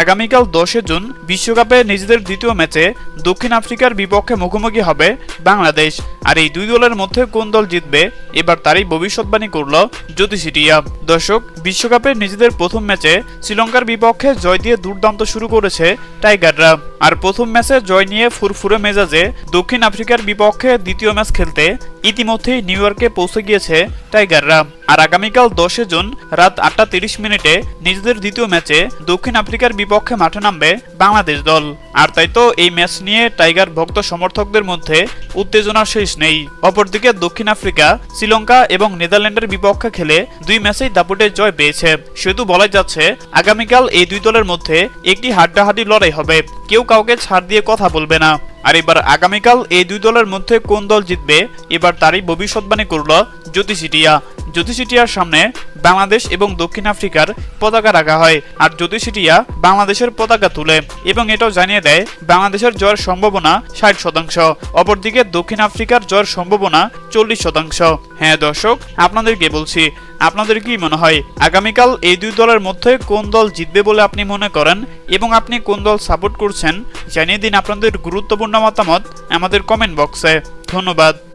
আগামীকাল দশে জুন বিশ্বকাপে নিজেদের দ্বিতীয় ম্যাচে দক্ষিণ আফ্রিকার বিপক্ষে মুখোমুখি হবে বাংলাদেশ। আর এই দুই দলের মধ্যে কোন দল জিতবে, এবার তারই ভবিষ্যৎবাণী করল জ্যোতিষিটিয়া দর্শক, বিশ্বকাপে নিজেদের প্রথম ম্যাচে শ্রীলঙ্কার বিপক্ষে জয় দিয়ে দুর্দান্ত শুরু করেছে টাইগাররা। আর প্রথম ম্যাচে জয় নিয়ে ফুরফুরে মেজাজে দক্ষিণ আফ্রিকার বিপক্ষে দ্বিতীয় ম্যাচ খেলতে ইতিমধ্যেই নিউ ইয়র্কে পৌঁছে গিয়েছে টাইগাররা। আর আগামীকাল দশে জুন রাত আটটা তিরিশ মিনিটে নিজেদের দ্বিতীয় ম্যাচে দক্ষিণ আফ্রিকার বিপক্ষে মাঠে নামবে বাংলাদেশ দল। আর তাই তো এই ম্যাচ নিয়ে টাইগার ভক্ত সমর্থকদের মধ্যে উত্তেজনার শেষ নেই। অপরদিকে দক্ষিণ আফ্রিকা, শ্রীলঙ্কা এবং নেদারল্যান্ডের বিপক্ষে খেলে দুই ম্যাচেই দাপুটে জয় পেয়েছে। সেহেতু বলা যাচ্ছে, আগামীকাল এই দুই দলের মধ্যে একটি হাড্ডাহাড্ডি লড়াই হবে। কেউ কাউকে ছাড় দিয়ে কথা বলবে না। আর এবার আগামীকাল এই দুই দলের মধ্যে কোন দল জিতবে, এবার তারই ভবিষ্যৎবাণী করল জ্যোতিষিটিয়া জ্যোতিষিটিয়ার সামনে বাংলাদেশ এবং দক্ষিণ আফ্রিকার পতাকা রাখা হয়। আর জ্যোতিষিটিয়া বাংলাদেশের পতাকা তুলে এবং এটাও জানিয়ে দেয়, বাংলাদেশের জয়ের সম্ভাবনা ষাট শতাংশ, অপরদিকে দক্ষিণ আফ্রিকার জয়ের সম্ভাবনা চল্লিশ শতাংশ। হ্যাঁ দর্শক, আপনাদেরকে বলছি, আপনাদের কি মনে হয়, আগামীকাল এই দুই দলের মধ্যে কোন দল জিতবে বলে আপনি মনে করেন এবং আপনি কোন দল সাপোর্ট করছেন, জানিয়ে দিন আপনাদের গুরুত্বপূর্ণ মতামত আমাদের কমেন্ট বক্সে। ধন্যবাদ।